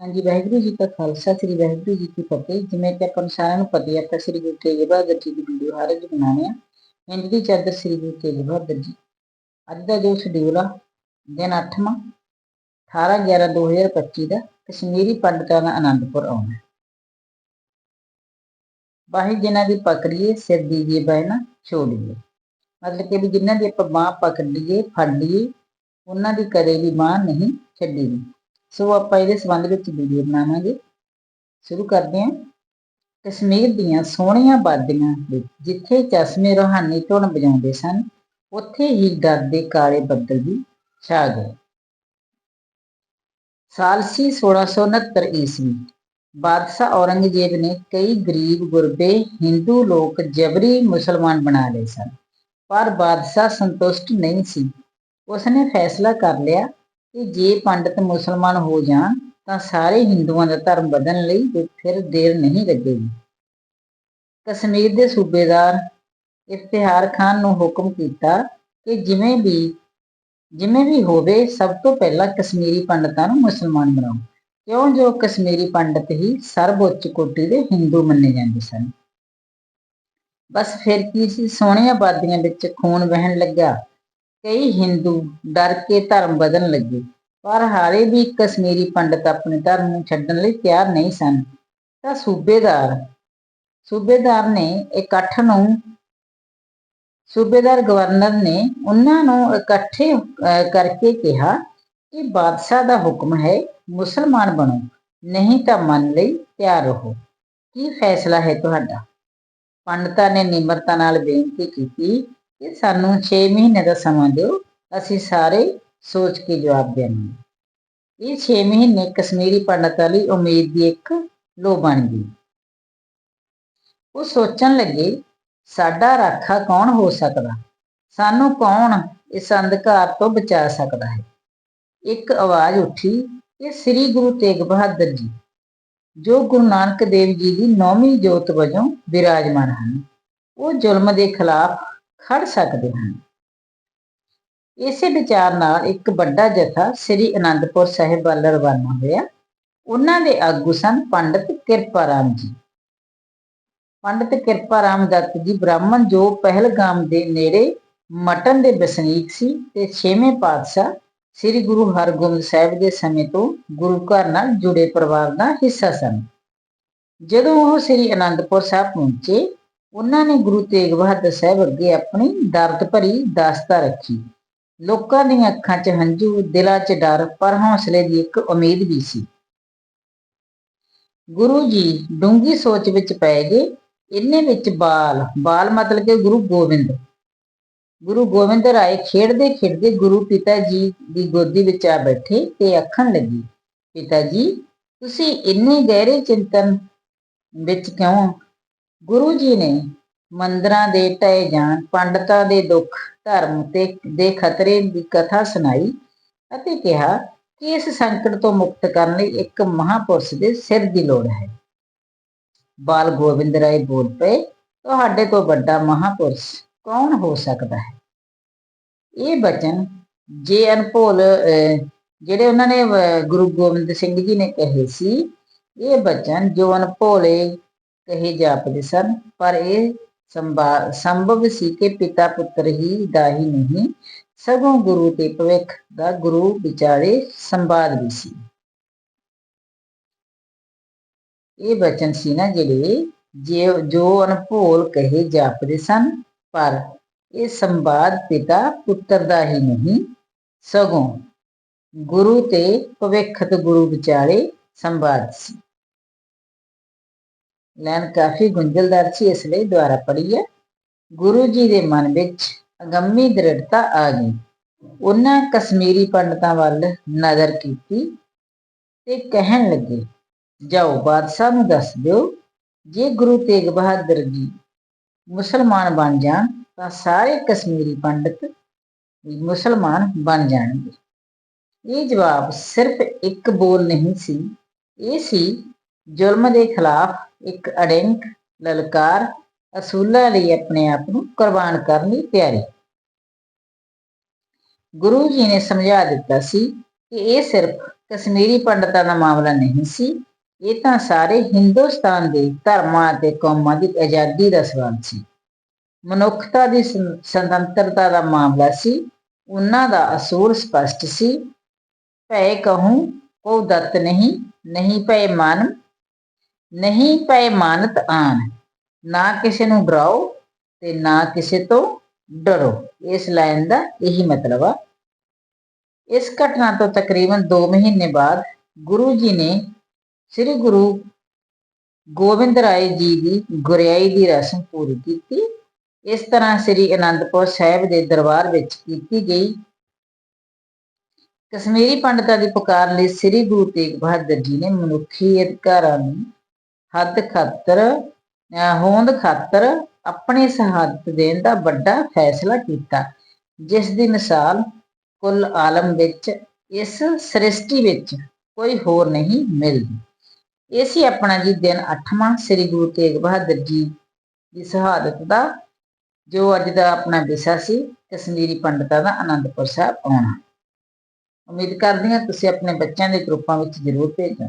ਹਾਂਜੀ, ਵਾਹਿਗੁਰੂ ਜੀ ਕਾ ਖਾਲਸਾ, ਸ੍ਰੀ ਵਾਹਿਗੁਰੂ ਜੀ ਕੀ ਫਤਿਹ। ਜਿਵੇਂ ਕਿ ਆਪਾਂ ਸਾਰਿਆਂ ਨੂੰ ਪਤਾ ਹੈ ਆਪਾਂ ਸ੍ਰੀ ਗੁਰੂ ਤੇਗ ਬਹਾਦਰ ਜੀ ਦੀ ਵੀਡੀਓ ਹਰ ਰੋਜ਼ ਬਣਾਉਂਦੇ ਆ। ਇੰਜ ਦੀ ਚਾਦਰ ਸ੍ਰੀ ਗੁਰੂ ਤੇਗ ਬਹਾਦਰ ਜੀ। ਅੱਜ ਦਾ ਜੋ ਸ਼ਡਿਊਲ ਆ, ਦਿਨ 8ਵਾਂ 18 11 2025 ਦਾ, ਕਸ਼ਮੀਰੀ ਪੰਡਤਾਂ ਦਾ ਆਨੰਦਪੁਰ ਆਉਣਾ ਬਾਹੀ ਜਿਨ੍ਹਾਂ ਦੀ ਪਕੜੀਏ ਸਿਰ ਦੀਜੀਏ ਬਹਿਣਾ ਛੋੜੀਏ ਮਤਲਬ ਕਿ ਵੀ ਜਿਨ੍ਹਾਂ ਦੀ ਆਪਾਂ ਬਾਹ ਪਕੜ ਲਈਏ, ਫੜ ਲਈਏ, ਉਹਨਾਂ ਦੀ ਕਦੇ ਵੀ ਬਾਹ ਨਹੀਂ ਛੱਡੀ। ਸੋ ਆਪਾਂ ਇਹਦੇ ਸੰਬੰਧ ਵਿੱਚ ਵੀਡੀਓ ਬਣਾਵਾਂਗੇ। ਸ਼ੁਰੂ ਕਰਦੇ ਹਾਂ। ਕਸ਼ਮੀਰ ਦੀਆਂ ਸੋਹਣੀਆਂ ਬਾਦੀਆਂ ਜਿੱਥੇ ਚਸ਼ਮੇ ਰੋਹਾਨੀ ਧੁਨ ਵਜਾਉਂਦੇ ਸਨ, ਉੱਥੇ ਹੀ ਡਰ ਦੇ ਕਾਲੇ ਬੱਦਲ ਵੀ ਛਾ ਗਏ। ਸਾਲ ਸੀ 1669 ਈਸਵੀ, ਬਾਦਸ਼ਾਹ ਔਰੰਗਜ਼ੇਬ ਨੇ ਕਈ ਗਰੀਬ, ਗੁਰਬੇ, ਹਿੰਦੂ ਲੋਕ ਜਬਰੀ ਮੁਸਲਮਾਨ ਬਣਾ ਲਏ ਸਨ, ਪਰ ਬਾਦਸ਼ਾਹ ਸੰਤੁਸ਼ਟ ਨਹੀਂ ਸੀ। ਉਸਨੇ ਫੈਸਲਾ ਕਰ ਲਿਆ ਕਿ ਜੇ ਪੰਡਤ ਮੁਸਲਮਾਨ ਹੋ ਜਾਣ, ਤਾਂ ਸਾਰੇ ਹਿੰਦੂਆਂ ਦਾ ਧਰਮ ਬਦਲਣ ਲਈ ਫਿਰ ਦੇਰ ਨਹੀਂ ਲੱਗੇਗੀ। ਕਸ਼ਮੀਰ ਦੇ ਸੂਬੇਦਾਰ ਇਫਤਿਹਾਰ ਖਾਨ ਨੂੰ ਹੁਕਮ ਕੀਤਾ ਕਿ ਜਿਵੇਂ ਵੀ ਜਿਵੇਂ ਵੀ ਹੋਵੇ, ਸਭ ਤੋਂ ਪਹਿਲਾਂ ਕਸ਼ਮੀਰੀ ਪੰਡਤਾਂ ਨੂੰ ਮੁਸਲਮਾਨ ਬਣਾਓ। ਕਿਉਂ? ਜੋ ਕਸ਼ਮੀਰੀ ਪੰਡਤ ਹੀ ਸਰਵਉੱਚ ਕੋਟੀ ਦੇ ਹਿੰਦੂ ਮੰਨੇ ਜਾਂਦੇ ਸਨ। ਬਸ ਫਿਰ ਕੀ ਸੀ? ਸੋਹਣੀਆਂ ਬਾਦੀਆਂ ਵਿੱਚ ਖੂਨ ਵਹਿਣ ਲੱਗਾ ਕਈ ਹਿੰਦੂ ਡਰ ਕੇ ਧਰਮ ਬਦਲਣ ਲੱਗੇ, ਪਰ ਹਾਰੇ ਵੀ ਕਸ਼ਮੀਰੀ ਪੰਡਤ ਆਪਣੇ ਧਰਮ ਨੂੰ ਛੱਡਣ ਲਈ ਤਿਆਰ ਨਹੀਂ ਸਨ। ਤਾਂ ਸੂਬੇਦਾਰ ਸੂਬੇਦਾਰ ਨੇ ਇਕੱਠ ਨੂੰ, ਸੂਬੇਦਾਰ ਗਵਰਨਰ ਨੇ ਉਹਨਾਂ ਨੂੰ ਇਕੱਠੇ ਕਰਕੇ ਕਿਹਾ ਕਿ ਬਾਦਸ਼ਾਹ ਦਾ ਹੁਕਮ ਹੈ, ਮੁਸਲਮਾਨ ਬਣੋ, ਨਹੀਂ ਤਾਂ ਮੰਨ ਲਈ ਤਿਆਰ ਰਹੋ। ਕੀ ਫੈਸਲਾ ਹੈ ਤੁਹਾਡਾ? ਪੰਡਤਾਂ ਨੇ ਨਿਮਰਤਾ ਨਾਲ ਬੇਨਤੀ ਕੀਤੀ ਕਿ ਸਾਨੂੰ 6 ਮਹੀਨੇ ਦਾ ਸਮਾਂ ਦਿਓ, ਅਸੀਂ ਸਾਰੇ ਸੋਚ ਕੇ ਜਵਾਬ ਦੇਵਾਂਗੇ। ਇਹ 6 ਮਹੀਨੇ ਕਸ਼ਮੀਰੀ ਪੰਡਤਾਂ ਲਈ ਉਮੀਦ ਦੀ ਇੱਕ ਲੋ ਬਣ ਗਈ। ਉਹ ਸੋਚਣ ਲੱਗੇ, ਸਾਡਾ ਰਾਖਾ ਕੌਣ ਹੋ ਸਕਦਾ? ਸਾਨੂੰ ਕੌਣ ਇਸ ਅੰਧਕਾਰ ਤੋਂ ਬਚਾ ਸਕਦਾ ਹੈ? ਇੱਕ ਆਵਾਜ਼ ਉੱਠੀ ਕਿ ਸ੍ਰੀ ਗੁਰੂ ਤੇਗ ਬਹਾਦਰ ਜੀ, ਜੋ ਗੁਰੂ ਨਾਨਕ ਦੇਵ ਜੀ ਦੀ ਨੌਵੀਂ ਜੋਤ ਵਜੋਂ ਵਿਰਾਜਮਾਨ ਹਨ। ਉਹ ਜ਼ੁਲਮ ਦੇ ਖਿਲਾਫ ਖੜ ਸਕਦੇ ਹਨ। ਇਸੇ ਵਿਚਾਰ ਨਾਲ ਇੱਕ ਵੱਡਾ ਜਥਾ ਸ੍ਰੀ ਅਨੰਦਪੁਰ ਸਾਹਿਬ ਵੱਲ ਰਵਾਨਾ ਹੋਇਆ। ਉਹਨਾਂ ਦੇ ਆਗੂ ਸਨ ਪੰਡਤ ਕਿਰਪਾ ਰਾਮ ਜੀ। ਪੰਡਤ ਕਿਰਪਾ ਰਾਮ ਦੱਤ ਜੀ ਬ੍ਰਾਹਮਣ ਜੋ ਪਹਿਲਗਾਮ ਦੇ ਨੇੜੇ ਮਟਨ ਦੇ ਵਸਨੀਕ ਸੀ ਤੇ ਛੇਵੇਂ ਪਾਤਸ਼ਾਹ ਸ੍ਰੀ ਗੁਰੂ ਹਰਗੋਬਿੰਦ ਸਾਹਿਬ ਦੇ ਸਮੇਂ ਤੋਂ ਗੁਰੂ ਘਰ ਨਾਲ ਜੁੜੇ ਪਰਿਵਾਰ ਦਾ ਹਿੱਸਾ ਸਨ। ਜਦੋਂ ਉਹ ਸ੍ਰੀ ਅਨੰਦਪੁਰ ਸਾਹਿਬ ਪਹੁੰਚੇ ਉਹਨਾਂ ਨੇ ਗੁਰੂ ਤੇਗ ਬਹਾਦਰ ਸਾਹਿਬ ਅੱਗੇ ਆਪਣੀ ਦਰਦ ਭਰੀ ਦਾਸਤਾ ਰੱਖੀ। ਲੋਕਾਂ ਦੀਆਂ ਅੱਖਾਂ 'ਚ ਹੰਝੂ, ਦਿਲਾਂ 'ਚ ਡਰ, ਪਰ ਹੌਸਲੇ ਦੀ ਇੱਕ ਉਮੀਦ ਵੀ ਸੀ। ਗੁਰੂ ਜੀ ਡੂੰਗੀ ਸੋਚ ਵਿੱਚ ਪੈ ਗਏ। ਇੰਨੇ ਵਿੱਚ ਬਾਲ ਬਾਲ ਮਤਲਬ ਕਿ ਗੁਰੂ ਗੋਬਿੰਦ। ਗੁਰੂ ਗੋਬਿੰਦ ਰਾਏ ਖੇਡਦੇ ਖੇਡਦੇ ਗੁਰੂ ਪਿਤਾ ਜੀ ਦੀ ਗੋਦੀ ਵਿੱਚ ਆ ਬੈਠੇ ਤੇ ਆਖਣ ਲੱਗੀ ਪਿਤਾ ਜੀ ਤੁਸੀਂ ਇੰਨੇ ਗਹਿਰੇ ਚਿੰਤਨ ਵਿੱਚ ਕਿਉਂ ਗੁਰੂ ਜੀ ਨੇ ਮੰਦਰਾਂ ਦੇ ਟਏ ਜਾਣ, ਪੰਡਤਾਂ ਦੇ ਦੁੱਖ, ਧਰਮ ਤੇ ਦੇ ਖਤਰੇ ਦੀ ਕਥਾ ਸੁਣਾਈ ਅਤੇ ਕਿਹਾ ਕਿ ਇਸ ਸੰਕਟ ਤੋਂ ਮੁਕਤ ਕਰਨ ਲਈ ਇੱਕ ਮਹਾਪੁਰਸ਼ ਦੇ ਸਿਰ ਦੀ ਲੋੜ ਹੈ। ਬਾਲ ਗੋਬਿੰਦ ਰਾਏ ਬੋਲ ਪਏ, ਤੁਹਾਡੇ ਤੋਂ ਵੱਡਾ ਮਹਾਪੁਰਸ਼ ਕੌਣ ਹੋ ਸਕਦਾ ਹੈ? ਇਹ ਬਚਨ ਜੇ ਅਨਭੋਲ ਜਿਹੜੇ ਉਹਨਾਂ ਨੇ ਗੁਰੂ ਗੋਬਿੰਦ ਸਿੰਘ ਜੀ ਨੇ ਕਹੇ ਸੀ, ਇਹ ਬਚਨ ਜੋ ਅਨਪੋਲੇ ਕਹੇ ਜਾਪਦੇ ਸਨ, ਪਰ ਇਹ ਸੰਭਵ ਸੀ ਕਿ ਪਿਤਾ ਪੁੱਤਰ ਹੀ ਦਾ ਹੀ ਨਹੀਂ, ਸਗੋਂ ਗੁਰੂ ਤੇ ਭਵਿੱਖ ਦਾ ਗੁਰੂ ਵਿਚਾਰੇ ਸੰਵਾਦ ਵੀ ਸੀ। ਇਹ ਬਚਨ ਸੀ ਨਾ ਜਿਹੜੇ ਜੋ ਅਨਭੋਲ ਕਹੇ ਜਾਪਦੇ ਸਨ, ਪਰ ਇਹ ਸੰਵਾਦ ਪਿਤਾ ਪੁੱਤਰ ਦਾ ਹੀ ਨਹੀਂ, ਸਗੋਂ ਗੁਰੂ ਤੇ ਭਵਿੱਖਤ ਗੁਰੂ ਵਿਚਾਰੇ ਸੰਵਾਦ ਸੀ। ਲੈਣ ਕਾਫੀ ਗੁੰਝਲਦਾਰ ਸੀ, ਇਸ ਲਈ ਦੁਆਰਾ ਪੜ੍ਹੀ ਹੈ ਗੁਰੂ ਜੀ ਦੇ ਮਨ ਵਿੱਚ ਅਗੰਮੀ ਦ੍ਰਿੜਤਾ ਆ ਗਈ। ਉਹਨਾਂ ਕਸ਼ਮੀਰੀ ਪੰਡਤਾਂ ਵੱਲ ਨਜ਼ਰ ਕੀਤੀ ਤੇ ਕਹਿਣ ਲੱਗੇ, ਜਾਓ, ਬਾਦਸ਼ਾਹ ਨੂੰ ਦੱਸ ਦਿਓ, ਜੇ ਗੁਰੂ ਤੇਗ ਬਹਾਦਰ ਜੀ ਮੁਸਲਮਾਨ ਬਣ ਜਾਣ, ਤਾਂ ਸਾਰੇ ਕਸ਼ਮੀਰੀ ਪੰਡਤ ਮੁਸਲਮਾਨ ਬਣ ਜਾਣਗੇ। ਇਹ ਜਵਾਬ ਸਿਰਫ ਇੱਕ ਬੋਲ ਨਹੀਂ ਸੀ। ਇਹ ਸੀ ਜ਼ੁਲਮ ਦੇ ਖਿਲਾਫ ਇੱਕ ਅੜਿੰਕ, ਲਲਕਾਰ, ਅਸੂਲਾਂ ਲਈ ਆਪਣੇ ਆਪ ਨੂੰ ਕੁਰਬਾਨ ਕਰਨ ਲਈ ਤਿਆਰੀ। ਗੁਰੂ ਜੀ ਨੇ ਸਮਝਾ ਦਿੱਤਾ ਸੀ ਕਿ ਇਹ ਸਿਰਫ ਕਸ਼ਮੀਰੀ ਪੰਡਤਾਂ ਦਾ ਮਾਮਲਾ ਨਹੀਂ ਸੀ, ਇਹ ਤਾਂ ਸਾਰੇ ਹਿੰਦੁਸਤਾਨ ਦੇ ਧਰਮਾਂ ਅਤੇ ਕੌਮਾਂ ਦੀ ਆਜ਼ਾਦੀ ਦਾ ਸਵਾਲ ਸੀ। ਮਨੁੱਖਤਾ ਦੀ ਸੁਤੰਤਰਤਾ ਦਾ ਮਾਮਲਾ ਸੀ, ਉਹਨਾਂ ਦਾ ਅਸੂਲ ਸਪਸ਼ਟ ਸੀ ਭੈ ਕਹੂੰ ਕੋ ਦਤ ਨਹੀਂ ਨਹੀਂ ਭੈ ਮਨ ਨਹੀਂ ਭੈ ਮਾਨਤ ਆਨ। ਨਾ ਕਿਸੇ ਨੂੰ ਡਰਾਓ ਤੇ ਨਾ ਕਿਸੇ ਤੋਂ ਡਰੋ। ਇਸ ਲਾਈਨ ਦਾ ਇਹੀ ਮਤਲਬ ਆ। ਇਸ ਘਟਨਾ ਤੋਂ ਤਕਰੀਬਨ 2 ਮਹੀਨੇ ਬਾਅਦ ਗੁਰੂ ਜੀ ਨੇ ਸ੍ਰੀ ਗੁਰੂ ਗੋਬਿੰਦ ਰਾਏ ਜੀ ਦੀ ਗੁਰਿਆਈ ਦੀ ਰਸਮ ਪੂਰੀ ਕੀਤੀ। ਇਸ ਤਰ੍ਹਾਂ ਸ੍ਰੀ ਅਨੰਦਪੁਰ ਸਾਹਿਬ ਦੇ ਦਰਬਾਰ ਵਿੱਚ ਕੀਤੀ ਗਈ। ਕਸ਼ਮੀਰੀ ਪੰਡਤਾਂ ਦੀ ਪੁਕਾਰ ਲਈ ਸ੍ਰੀ ਗੁਰੂ ਤੇਗ ਬਹਾਦਰ ਜੀ ਨੇ ਮਨੁੱਖੀ ਅਧਿਕਾਰਾਂ ਨੂੰ ਹੱਦ ਖਾਤਰ ਹੋਂਦ ਖਾਤਰ ਆਪਣੀ ਸ਼ਹਾਦਤ ਦੇਣ ਦਾ ਵੱਡਾ ਫੈਸਲਾ ਕੀਤਾ, ਜਿਸ ਦੀ ਮਿਸਾਲ ਕੁੱਲ ਆਲਮ ਵਿੱਚ, ਇਸ ਸ੍ਰਿਸ਼ਟੀ ਵਿੱਚ ਕੋਈ ਹੋਰ ਨਹੀਂ ਮਿਲਦੀ। ਇਹ ਸੀ ਆਪਣਾ ਜੀ ਦਿਨ 8ਵਾਂ ਸ੍ਰੀ ਗੁਰੂ ਤੇਗ ਬਹਾਦਰ ਜੀ ਦੀ ਸ਼ਹਾਦਤ ਦਾ, ਜੋ ਅੱਜ ਦਾ ਆਪਣਾ ਵਿਸ਼ਾ ਸੀ, ਕਸ਼ਮੀਰੀ ਪੰਡਤਾਂ ਦਾ ਆਨੰਦਪੁਰ ਸਾਹਿਬ ਆਉਣਾ। ਉਮੀਦ ਕਰਦੀ ਹਾਂ ਤੁਸੀਂ ਆਪਣੇ ਬੱਚਿਆਂ ਦੇ ਗਰੁੱਪਾਂ ਵਿੱਚ ਜ਼ਰੂਰ ਭੇਜਣਾ